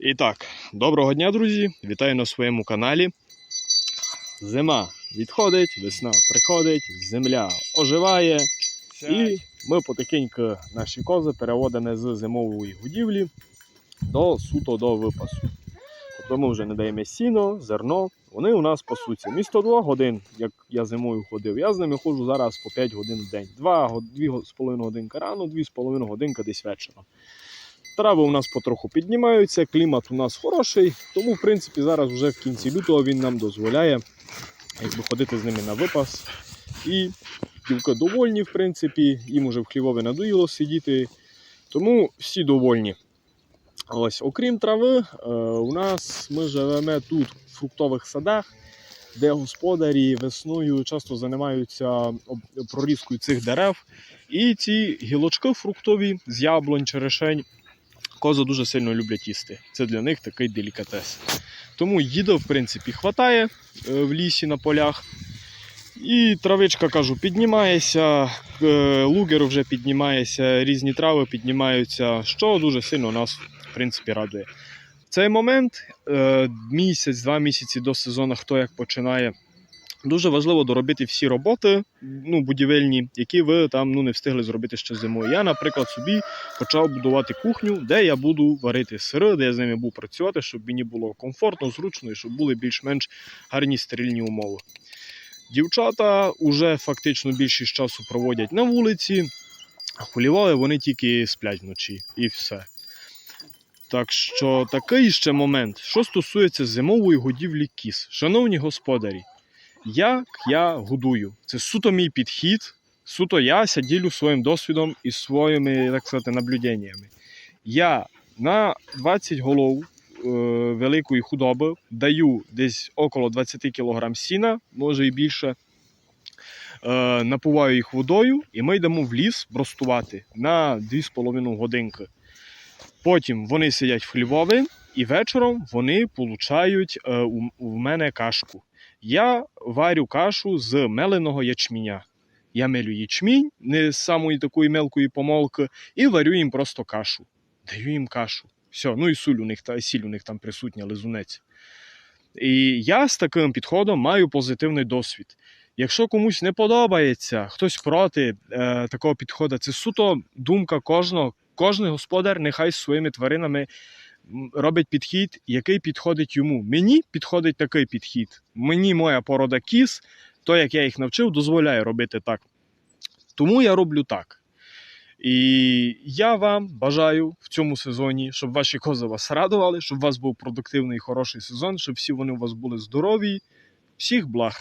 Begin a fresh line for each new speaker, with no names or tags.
І так, доброго дня, друзі! Вітаю на своєму каналі. Зима відходить, весна приходить, земля оживає. І ми потихеньку наші кози переводимо з зимової годівлі до суто до випасу. Тобто ми вже не даємо сіно, зерно. Вони у нас пасуться. Місто 2 годин, як я зимою ходив. Я з ними ходжу зараз по 5 годин в день. 2,5 годинка рано, 2,5 годинка десь вечором. Трави у нас потроху піднімаються, клімат у нас хороший, тому, в принципі, зараз вже в кінці лютого він нам дозволяє якби, ходити з ними на випас. І дівки довольні, в принципі, їм уже в хлівові надоїло сидіти. Тому всі довольні. Ось, окрім трави, е, у нас ми живемо тут в фруктових садах, де господарі весною часто займаються прорізкою цих дерев. І ці гілочки фруктові з яблунь, черешень, кози дуже сильно люблять їсти. Це для них такий делікатес. Тому їда, в принципі, хватає е, в лісі на полях. І травичка, кажу, піднімається, е, лугер вже піднімається, різні трави піднімаються, що дуже сильно нас, в принципі, радує. В цей момент, е, місяць, два місяці до сезону, хто як починає, дуже важливо доробити всі роботи ну, будівельні, які ви там ну, не встигли зробити ще зимою. Я, наприклад, собі почав будувати кухню, де я буду варити сири, де я з ними буду працювати, щоб мені було комфортно, зручно і щоб були більш-менш гарні стерильні умови. Дівчата вже фактично більшість часу проводять на вулиці, а хвилювали вони тільки сплять вночі і все. Так що такий ще момент, що стосується зимової годівлі кіз. Шановні господарі, як я годую? Це суто мій підхід, суто я ділю своїм досвідом і своїми так сказати, наблюденнями. Я на 20 голов е, великої худоби даю десь около 20 кг сіна, може і більше. Е, напуваю їх водою, і ми йдемо в ліс бростувати на 2,5 годинки. Потім вони сидять в хлівові, і вечором вони получають е, у, у мене кашку. Я варю кашу з меленого ячменя. Я мелю ячмінь, не з самої такої мелкої помолки, і варю їм просто кашу. Даю їм кашу. Все, ну і сіль у них, та, сіль у них там присутня, лизунець. І я з таким підходом маю позитивний досвід. Якщо комусь не подобається, хтось проти е, такого підходу, це суто думка кожного. Кожен господар нехай з своїми тваринами робить підхід, який підходить йому. Мені підходить такий підхід. Мені моя порода кіз, то як я їх навчив, дозволяє робити так. Тому я роблю так. І я вам бажаю в цьому сезоні, щоб ваші кози вас радували, щоб у вас був продуктивний і хороший сезон, щоб всі вони у вас були здорові. Всіх благ!